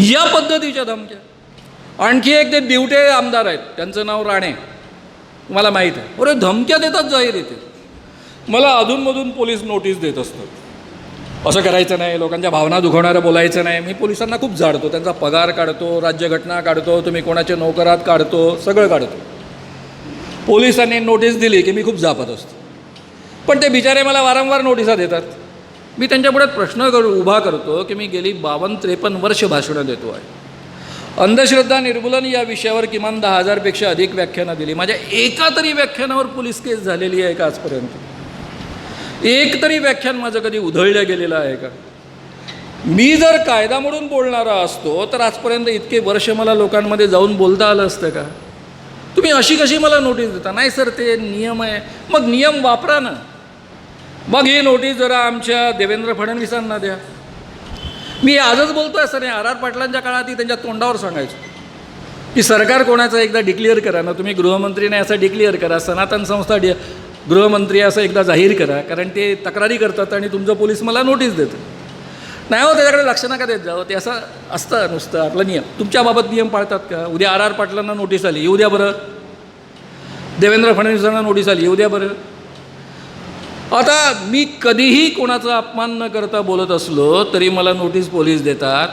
या पद्धतीच्या धमक्या. आणखी एक ते दिवटे आमदार आहेत त्यांचं नाव राणे. मला माहीत आहे. अरे धमक्या देतात जाहीर येते मला अधूनमधून पोलीस नोटीस देत असतात. असं करायचं नाही लोकांच्या भावना दुखवणारं बोलायचं नाही. मी पोलिसांना खूप जाडतो. त्यांचा पगार काढतो राज्यघटना काढतो तुम्ही कोणाचे नोकरात काढतो सगळं काढतो. पोलिसांनी नोटीस दिली की मी खूप जापत असतो. पण ते बिचारे मला वारंवार नोटिसा देतात. मी त्यांच्यापुढे प्रश्न कर उभा करतो की मी गेली बावन्न त्रेपन्न वर्ष भाषणं देतो आहे. अंधश्रद्धा निर्मूलन या विषयावर किमान दहा हजारपेक्षा अधिक व्याख्यानं दिली. माझ्या एका तरी व्याख्यानावर पोलीस केस झालेली आहे का आजपर्यंत? एक तरी व्याख्यान माझं कधी उधळलं गेलेलं आहे का? मी जर कायदा म्हणून बोलणारा असतो तर आजपर्यंत इतके वर्ष मला लोकांमध्ये जाऊन बोलता आलं असतं का? तुम्ही अशी कशी मला नोटीस देता? नाही सर ते नियम आहे. मग नियम वापरा ना. मग ही नोटीस जरा आमच्या देवेंद्र फडणवीसांना द्या. मी आजच बोलतो आहे सर आर आर पाटलांच्या काळातही त्यांच्या तोंडावर सांगायचं. की सरकार कोणाचं एकदा डिक्लेअर करा ना तुम्ही गृहमंत्रीने असं डिक्लेअर करा सनातन संस्था डि गृहमंत्री असं एकदा जाहीर करा कारण ते तक्रारी करतात आणि तुमचं पोलीस मला नोटीस देतं. नाही हो त्याच्याकडे लक्ष नका देत जावं ते असं असतं नुसतं आपला नियम. तुमच्याबाबत नियम पाळतात का? उद्या आर आर पाटलांना नोटीस आली येऊ द्या बरं. देवेंद्र फडणवीसांना नोटीस आली येऊ द्या बरं. आता मी कधीही कोणाचा अपमान न करता बोलत असलो तरी मला नोटीस पोलीस देतात.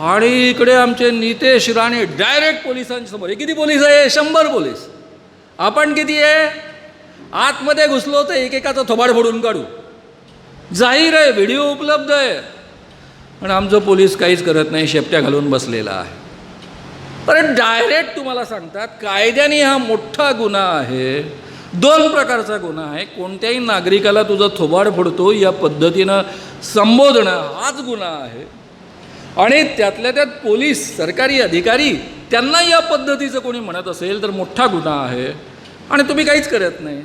आणि इकडे आमचे नितेश राणे डायरेक्ट पोलिसांसमोर. हे किती पोलीस आहे? शंभर पोलीस. आपण किती आहे? आतमध्ये घुसलो तर एकेकाचा थोबाड फोडून काढू. जाहीर आहे व्हिडिओ उपलब्ध आहे. पण आमचं पोलीस काहीच करत नाही शेपट्या घालून बसलेला आहे. पण डायरेक्ट तुम्हाला सांगतात कायद्याने हा मोठा गुन्हा आहे. दोन प्रकारचा गुन्हा आहे. कोणत्याही नागरिकाला तुझं थोबाड फोडतो या पद्धतीनं संबोधणं हाच गुन्हा आहे. आणि त्यातल्या त्यात पोलीस सरकारी अधिकारी त्यांना या पद्धतीचं कोणी म्हणत असेल तर मोठा गुन्हा आहे. आणि तुम्ही काहीच करत नाही.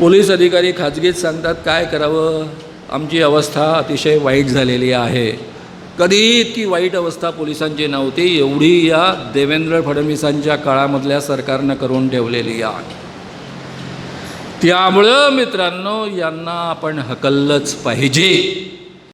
पोलीस अधिकारी खाजगीत सांगतात काय करावं? आमची अवस्था अतिशय वाईट झालेली आहे. कधीही इतकी वाईट अवस्था पोलिसांची नव्हती एवढी या देवेंद्र फडणवीसांच्या काळामधल्या सरकारनं करून ठेवलेली आहे. त्यामुळं मित्रांनो यांना आपण हकललंच पाहिजे.